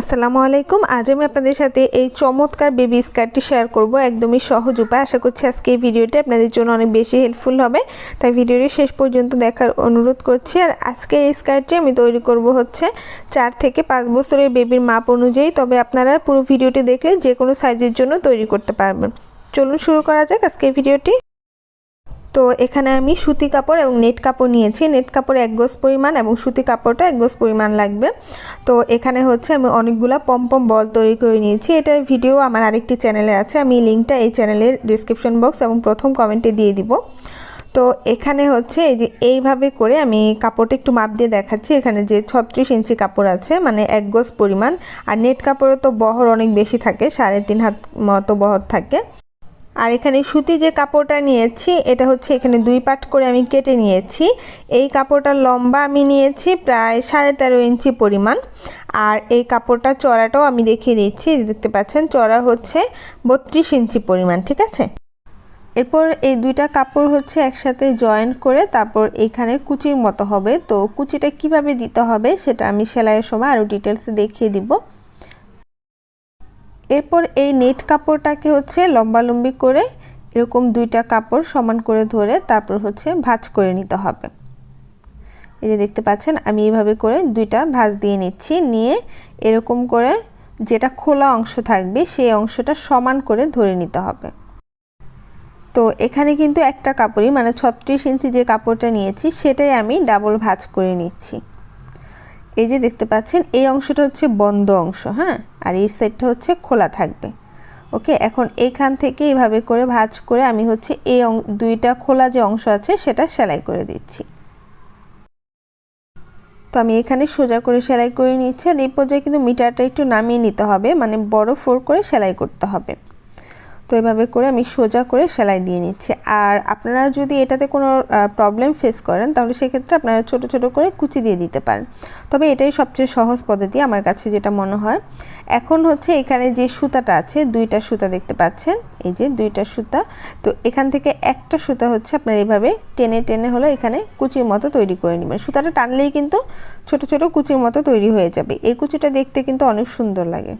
আসসালামু আলাইকুম। আজ আমি আপনাদের সাথে এই চমৎকার বেবি স্কার্টটি শেয়ার করব একদমই সহজ উপায়। আশা করছি আজকে এই ভিডিওটি আপনাদের জন্য অনেক বেশি হেল্পফুল হবে। তাই ভিডিওটি শেষ পর্যন্ত দেখার অনুরোধ করছি। আর আজকে এই স্কার্টটি আমি তৈরি করব হচ্ছে চার থেকে পাঁচ বছরের বেবির মাপ অনুযায়ী। তবে আপনারা পুরো ভিডিওটি দেখলে যে কোনো সাইজের জন্য তৈরি করতে পারবেন। চলুন শুরু করা যাক আজকে ভিডিওটি। তো এখানে আমি সুতি কাপড় এবং নেট কাপড় নিয়েছি। নেট কাপড় এক গোজ পরিমাণ এবং সুতি কাপড়টা এক গোজ পরিমাণ লাগবে। তো এখানে হচ্ছে আমি অনেকগুলো পম্পম বল তৈরি করে নিয়েছি। এটার ভিডিও আমার আরেকটি চ্যানেলে আছে। আমি লিঙ্কটা এই চ্যানেলের ডিসক্রিপশন বক্স এবং প্রথম কমেন্টে দিয়ে দিব। তো এখানে হচ্ছে এই যে এইভাবে করে আমি কাপড়টা একটু মাপ দিয়ে দেখাচ্ছি। এখানে যে ছত্রিশ ইঞ্চি কাপড় আছে মানে এক গোজ পরিমাণ। আর নেট কাপড়ে তো বহর অনেক বেশি থাকে, সাড়ে তিন হাত মতো বহর থাকে। আর এখানে সুতি যে কাপড়টা নিয়েছি, এটা হচ্ছে এখানে দুই পাট করে আমি কেটে নিয়েছি। এই কাপড়টার লম্বা আমি নিয়েছি, প্রায় সাড়ে তেরো ইঞ্চি পরিমাণ। আর এই কাপড়টা চড়াটাও আমি দেখিয়ে দিচ্ছি দেখতে পাচ্ছেন, চড়া হচ্ছে বত্রিশ ইঞ্চি পরিমাণ, ঠিক আছে? এরপর এই দুইটা কাপড় হচ্ছে একসাথে জয়েন্ট করে তারপর এখানে কুচির মতো হবে। তো কুচিটা কীভাবে দিতে হবে সেটা আমি সেলাইয়ের সময় আরও ডিটেলসে দেখিয়ে দিব। এরপর এই নেট কাপড়টাকে হচ্ছে লম্বালম্বি করে এরকম দুইটা কাপড় সমান করে ধরে তারপর হচ্ছে ভাঁজ করে নিতে হবে। এই যে দেখতে পাচ্ছেন, আমি এইভাবে করে দুইটা ভাঁজ দিয়ে নিচ্ছি। নিয়ে এরকম করে যেটা খোলা অংশ থাকবে সেই অংশটা সমান করে ধরে নিতে হবে। তো এখানে কিন্তু একটা কাপড়ই মানে ছত্রিশ ইঞ্চি যে কাপড়টা নিয়েছি, সেটাই আমি ডাবল ভাঁজ করে নিচ্ছি। এই যে দেখতে পাচ্ছেন, এই অংশটা হচ্ছে বন্ধ অংশ হ্যাঁ? আর এই সাইডটা হচ্ছে খোলা থাকবে। ওকে, এখন এখান থেকে এইভাবে করে ভাজ করে আমি হচ্ছে এই দুইটা খোলা যে অংশ আছে সেটা সেলাই করে দিচ্ছি। তো আমি এখানে সোজা করে সেলাই করে নিচ্ছি আর এই পর্যায়ে কিন্তু মিটারটা একটু নামিয়ে নিতে হবে মানে বড় ফোর করে সেলাই করতে হবে। তো এভাবে করে আমি সোজা করে সেলাই দিয়ে নিচ্ছি। আর আপনারা যদি এটাতে কোনো প্রবলেম ফেস করেন, তাহলে সেক্ষেত্রে আপনারা ছোট ছোট করে কুচি দিয়ে দিতে পারেন। তবে এটাই সবচেয়ে সহজ পদ্ধতি আমার কাছে যেটা মনে হয়। এখন হচ্ছে এখানে যে সুতাটা আছে, দুইটা সুতা দেখতে পাচ্ছেন। এই যে দুইটা সুতা। তো এখান থেকে একটা সুতা হচ্ছে আপনার এইভাবে টেনে টেনে হলো এখানে কুচির মতো তৈরি করে নেবেন। সুতাটা টানলেই কিন্তু ছোট ছোট কুচির মতো তৈরি হয়ে যাবে। এই কুচিটা দেখতে কিন্তু অনেক সুন্দর লাগে।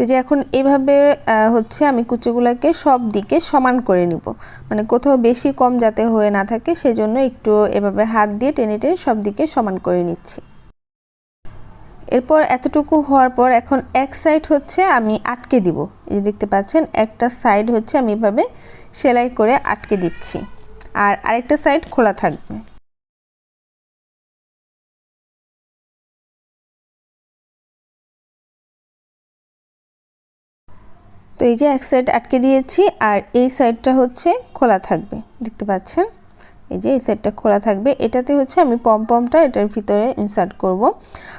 তো যে এখন এভাবে হচ্ছে আমি কুচিগুলোকে সব দিকে সমান করে নিব। মানে কোথাও বেশি কম যাতে হয়ে না থাকে, সেজন্য একটু এভাবে হাত দিয়ে টেনে টেনে সব দিকে সমান করে নিচ্ছি। এরপর এতটুকু হওয়ার পর এখন এক সাইড হচ্ছে আমি আটকে দিব। এই দেখতে পাচ্ছেন, একটা সাইড হচ্ছে আমি এভাবে সেলাই করে আটকে দিচ্ছি। আর আরেকটা সাইড খোলা থাকবে। তো এই যে এক সাইড আটকে দিয়েছি আর এই সাইডটা হচ্ছে খোলা থাকবে, দেখতে পাচ্ছেন? এই যে এই সাইডটা খোলা থাকবে, এটাতে হচ্ছে আমি পমপমটা এটার ভিতরে ইনসার্ট করব।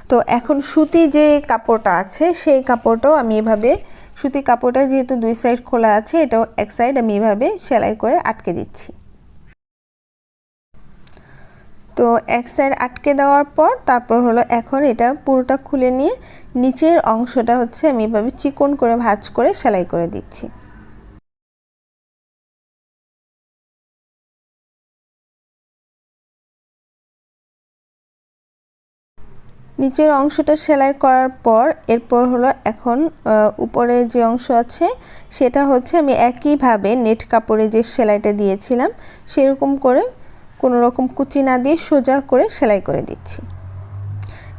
তো এখন সুতি যে কাপড়টা আছে, সেই কাপড়টাও আমি এভাবে, সুতি কাপড়টা যেহেতু দুই সাইড খোলা আছে, এটাও এক সাইড আমি এভাবে সেলাই করে আটকে দিচ্ছি। তো এক সাইড আটকে দেওয়ার পর তারপর হলো এখন এটা পুরোটা খুলে নিয়ে নিচের অংশটা হচ্ছে আমি এভাবে চিকন করে ভাজ করে সেলাই করে দিচ্ছি। নিচের অংশটা সেলাই করার পর এরপর হলো এখন উপরে যে অংশ আছে সেটা হচ্ছে আমি একইভাবে নেট কাপড়ে যে সেলাইটা দিয়েছিলাম সেরকম করে কোনো রকম কুচি না দিয়ে সোজা করে সেলাই করে দিচ্ছি।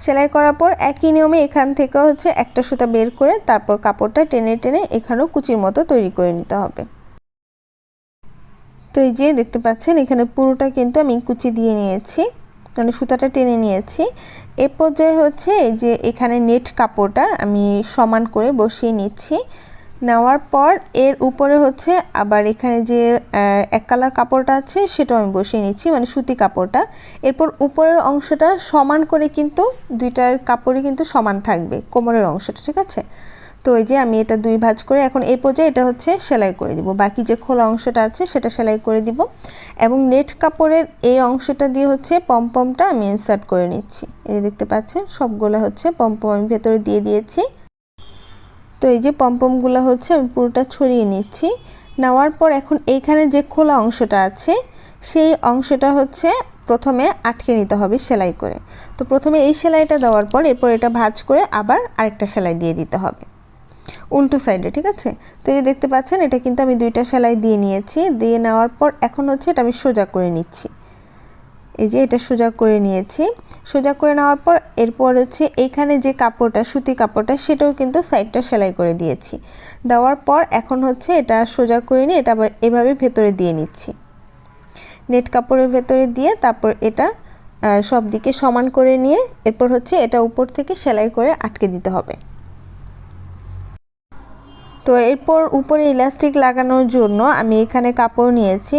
সেলাই করার পর একই নিয়মে এখান থেকে হচ্ছে একটা সুতা বের করে তারপর কাপড়টা টেনে টেনে এখানেও কুচির মতো তৈরি করে নিতে হবে। তো এই যে দেখতে পাচ্ছেন, এখানে পুরোটা কিন্তু আমি কুচি দিয়ে নিয়েছি মানে সুতাটা টেনে নিয়েছি। এ পর্যায়ে হচ্ছে এই যে এখানে নেট কাপড়টা আমি সমান করে বসিয়ে নিচ্ছি। নেওয়ার পর এর উপরে হচ্ছে আবার এখানে যে এক কালার কাপড়টা আছে সেটাও আমি বসিয়ে নিচ্ছি মানে সুতি কাপড়টা। এরপর উপরের অংশটা সমান করে কিন্তু দুইটার কাপড়ই কিন্তু সমান থাকবে, কোমরের অংশটা, ঠিক আছে? তো এই যে আমি এটা দুই ভাজ করে এখন এই পর্যায়ে এটা হচ্ছে সেলাই করে দিব। বাকি যে খোলা অংশটা আছে সেটা সেলাই করে দিব এবং নেট কাপড়ের এই অংশটা দিয়ে হচ্ছে পমপমটা আমি ইনসার্ট করে নিচ্ছি। এই দেখতে পাচ্ছেন, সবগুলো হচ্ছে পমপম আমি ভেতরে দিয়ে দিয়েছি। তো এই যে পম্পমগুলো হচ্ছে, আমি পুরোটা ছড়িয়ে নিচ্ছি। নেওয়ার পর এখন এইখানে যে খোলা অংশটা আছে, সেই অংশটা হচ্ছে প্রথমে আটকে নিতে হবে সেলাই করে। তো প্রথমে এই সেলাইটা দেওয়ার পর এরপর এটা ভাজ করে আবার আরেকটা সেলাই দিয়ে দিতে হবে। উল্টো সাইডে, ঠিক আছে? তো এই দেখতে পাচ্ছেন, এটা কিন্তু আমি দুইটা সেলাই দিয়ে নিয়েছি। দিয়ে নেওয়ার পর এখন হচ্ছে এটা আমি সোজা করে নিচ্ছি। এই যে এটা সোজা করে নিয়েছি। সোজা করে নেওয়ার পর এরপর হচ্ছে এখানে যে কাপড়টা, সুতি কাপড়টা, সেটাও কিন্তু সাইডটা সেলাই করে দিয়েছি। দেওয়ার পর এখন হচ্ছে এটা সোজা করে নিয়ে এটা আবার এভাবে ভেতরে দিয়ে নিচ্ছি। নেট কাপড়ের ভেতরে দিয়ে তারপর এটা সব দিকে সমান করে নিয়ে এরপর হচ্ছে এটা উপর থেকে সেলাই করে আটকে দিতে হবে। তো এরপর উপরে ইলাস্টিক লাগানোর জন্য আমি এখানে কাপড় নিয়েছি।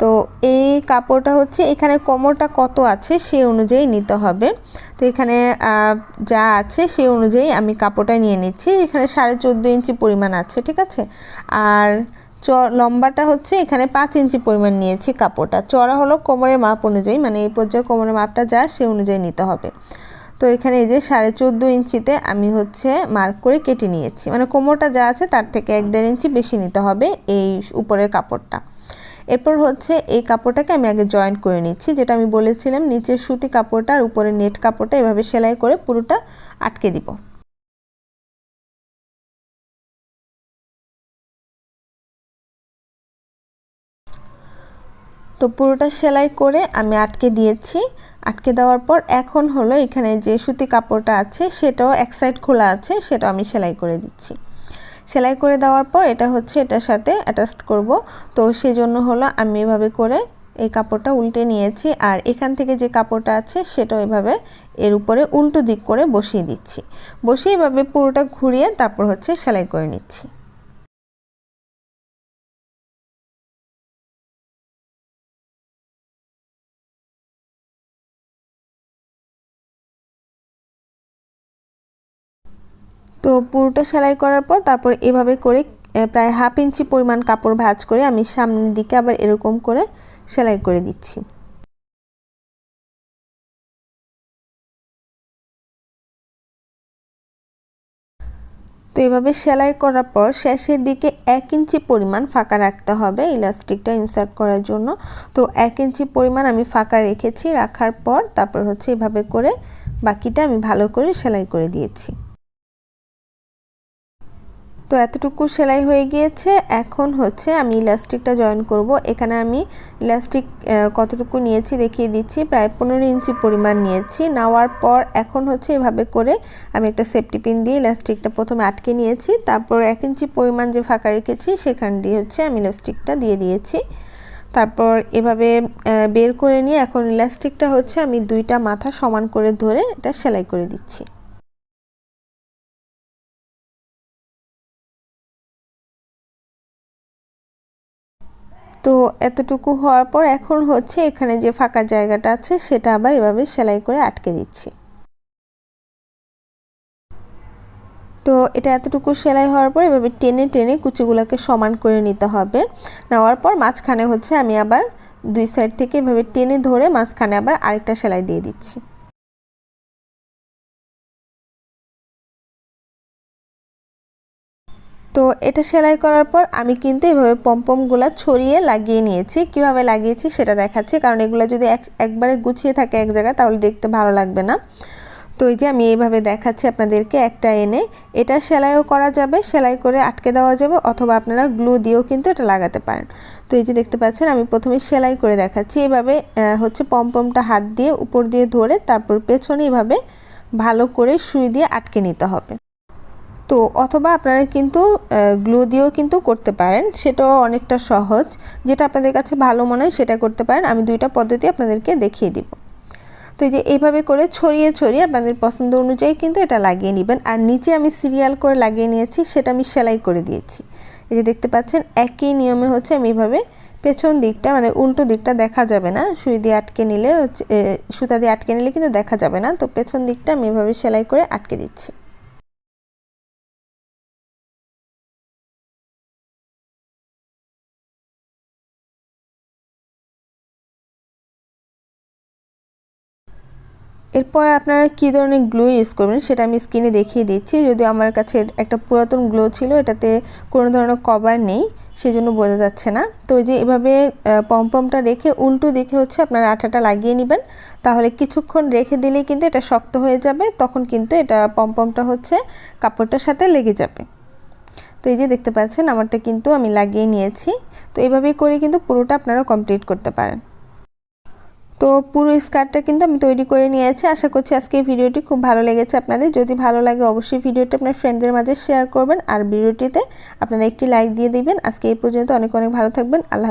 তো এই কাপড়টা হচ্ছে, এখানে কোমরটা কত আছে সে অনুযায়ী নিতে হবে। তো এখানে যা আছে সে অনুযায়ী আমি কাপড়টা নিয়ে নিচ্ছি। এখানে সাড়ে চোদ্দ ইঞ্চি পরিমাণ আছে, ঠিক আছে? আর চ, লম্বাটা হচ্ছে, এখানে পাঁচ ইঞ্চি পরিমাণ নিয়েছি কাপড়টা। চড়া হলো কোমরের মাপ অনুযায়ী মানে এই পর্যায়ে কোমরের মাপটা যা সে অনুযায়ী নিতে হবে। তো এখানে এই যে সাড়ে চোদ্দ ইঞ্চিতে আমি হচ্ছে মার্ক করে কেটে নিয়েছি। মানে কোমরটা যা আছে তার থেকে এক দেড় ইঞ্চি বেশি নিতে হবে এই উপরের কাপড়টা। এরপর হচ্ছে এই কাপড়টাকে আমি আগে জয়েন্ট করে নিচ্ছি, যেটা আমি বলেছিলাম, নিচের সুতি কাপড়টা আর উপরে নেট কাপড়টা এভাবে সেলাই করে পুরোটা আটকে দিব। তো পুরোটা সেলাই করে আমি আটকে দিয়েছি। আটকে দেওয়ার পর এখন হলো এখানে যে সুতি কাপড়টা আছে, সেটাও এক সাইড খোলা আছে সেটা আমি সেলাই করে দিচ্ছি। সেলাই করে দেওয়ার পর এটা হচ্ছে এটার সাথে অ্যাটাচড করব। তো সেজন্য হলো আমি এভাবে করে এই কাপড়টা উল্টে নিয়েছি আর এখান থেকে যে কাপড়টা আছে সেটা এভাবে এর উপরে উল্টো দিক করে বসিয়ে দিচ্ছি। বসিয়ে এভাবে পুরোটা ঘুরিয়ে তারপর হচ্ছে সেলাই করে নিচ্ছি। তো পুরোটা সেলাই করার পর তারপর এভাবে করে প্রায় হাফ ইঞ্চি পরিমাণ কাপড় ভাঁজ করে আমি সামনের দিকে আবার এরকম করে সেলাই করে দিচ্ছি। তো এভাবে সেলাই করার পর শেষের দিকে এক ইঞ্চি পরিমাণ ফাঁকা রাখতে হবে ইলাস্টিকটা ইনসার্ট করার জন্য। তো এক ইঞ্চি পরিমাণ আমি ফাঁকা রেখেছি, রাখার পর তারপর হচ্ছে এভাবে করে বাকিটা আমি ভালো করে সেলাই করে দিয়েছি। তো এতটুকু সেলাই হয়ে গিয়েছে। এখন হচ্ছে আমি ইলাস্টিকটা জয়েন করব। এখানে আমি ইলাস্টিক কতটুকু নিয়েছি দেখিয়ে দিচ্ছি। প্রায় পনেরো ইঞ্চি পরিমাণ নিয়েছি। নেওয়ার পর এখন হচ্ছে এভাবে করে আমি একটা সেফটি পিন দিয়ে ইলাস্টিকটা প্রথমে আটকে নিয়েছি। তারপর এক ইঞ্চি পরিমাণ যে ফাঁকা রেখেছি, সেখান দিয়ে হচ্ছে আমি ইলাস্টিকটা দিয়ে দিয়েছি। তারপর এভাবে বের করে নিয়ে এখন ইলাস্টিকটা হচ্ছে আমি দুইটা মাথা সমান করে ধরে এটা সেলাই করে দিচ্ছি। তো এতটুকু হওয়ার পর এখন হচ্ছে এখানে যে ফাঁকা জায়গাটা আছে, সেটা আবার এভাবে সেলাই করে আটকে দিচ্ছি। তো এটা এতটুকু সেলাই হওয়ার পর এভাবে টেনে টেনে কুচিগুলোকে সমান করে নিতে হবে। নেওয়ার পর মাঝখানে হচ্ছে আমি আবার দুই সাইড থেকে এভাবে টেনে ধরে মাঝখানে আবার আরেকটা সেলাই দিয়ে দিচ্ছি। তো এটা সেলাই করার পর আমি কিন্তু এভাবে পম্পমগুলো ছড়িয়ে লাগিয়ে নিয়েছি। কীভাবে লাগিয়েছি সেটা দেখাচ্ছি। কারণ এগুলো যদি এক, একবারে গুছিয়ে থাকে এক জায়গায়, তাহলে দেখতে ভালো লাগবে না। তো এই যে আমি এইভাবে দেখাচ্ছি আপনাদেরকে একটা এনে। এটা সেলাইও করা যাবে, সেলাই করে আটকে দেওয়া যাবে, অথবা আপনারা গ্লু দিয়েও কিন্তু এটা লাগাতে পারেন। তো এই যে দেখতে পাচ্ছেন, আমি প্রথমে সেলাই করে দেখাচ্ছি। এভাবে হচ্ছে পমপমটা হাত দিয়ে উপর দিয়ে ধরে তারপর পেছনে এভাবে ভালো করে সুই দিয়ে আটকে নিতে হবে। তো অথবা আপনারা কিন্তু গ্লু দিয়েও কিন্তু করতে পারেন। সেটাও অনেকটা সহজ। যেটা আপনাদের কাছে ভালো মনে হয় সেটা করতে পারেন। আমি দুইটা পদ্ধতি আপনাদেরকে দেখিয়ে দিব। তো এই যে এইভাবে করে ছড়িয়ে ছড়িয়ে আপনাদের পছন্দ অনুযায়ী কিন্তু এটা লাগিয়ে নেবেন। আর নিচে আমি সিরিয়াল করে লাগিয়ে নিয়েছি, সেটা আমি সেলাই করে দিয়েছি। এই যে দেখতে পাচ্ছেন, একই নিয়মে হচ্ছে আমি এভাবে পেছন দিকটা মানে উল্টো দিকটা দেখা যাবে না। সুই দিয়ে আটকে নিলে সুতা দিয়ে আটকে নিলে কিন্তু দেখা যাবে না। তো পেছন দিকটা আমি এভাবে সেলাই করে আটকে দিচ্ছি। এরপর আপনারা কী ধরনের গ্লো ইউজ করবেন সেটা আমি স্কিনে দেখিয়ে দিচ্ছি। যদি আমার কাছে একটা পুরাতন গ্লো ছিল, এটাতে কোনো ধরনের কভার নেই, সেজন্য বোঝা যাচ্ছে না। তো যে এভাবে পমপমটা রেখে উল্টো দিকে হচ্ছে আপনারা আঠাটা লাগিয়ে নেবেন। তাহলে কিছুক্ষণ রেখে দিলেই কিন্তু এটা শক্ত হয়ে যাবে, তখন কিন্তু এটা পমপমটা হচ্ছে কাপড়টার সাথে লেগে যাবে। তো এই যে দেখতে পাচ্ছেন, আমারটা কিন্তু আমি লাগিয়ে নিয়েছি। তো এইভাবেই করে কিন্তু পুরোটা আপনারা কমপ্লিট করতে পারেন। তো পুরো স্কার্টটা কিন্তু আমি তৈরি করে নিয়েছি। আশা করছি আজকে ভিডিওটি খুব ভালো লেগেছে আপনাদের। যদি ভালো লাগে অবশ্যই ভিডিওটি আপনার ফ্রেন্ডদের মাঝে শেয়ার করবেন। আর ভিডিওটিতে আপনারা একটি লাইক দিয়ে দিবেন। আজকে এই পর্যন্ত অনেক অনেক ভালো থাকবেন। আল্লাহ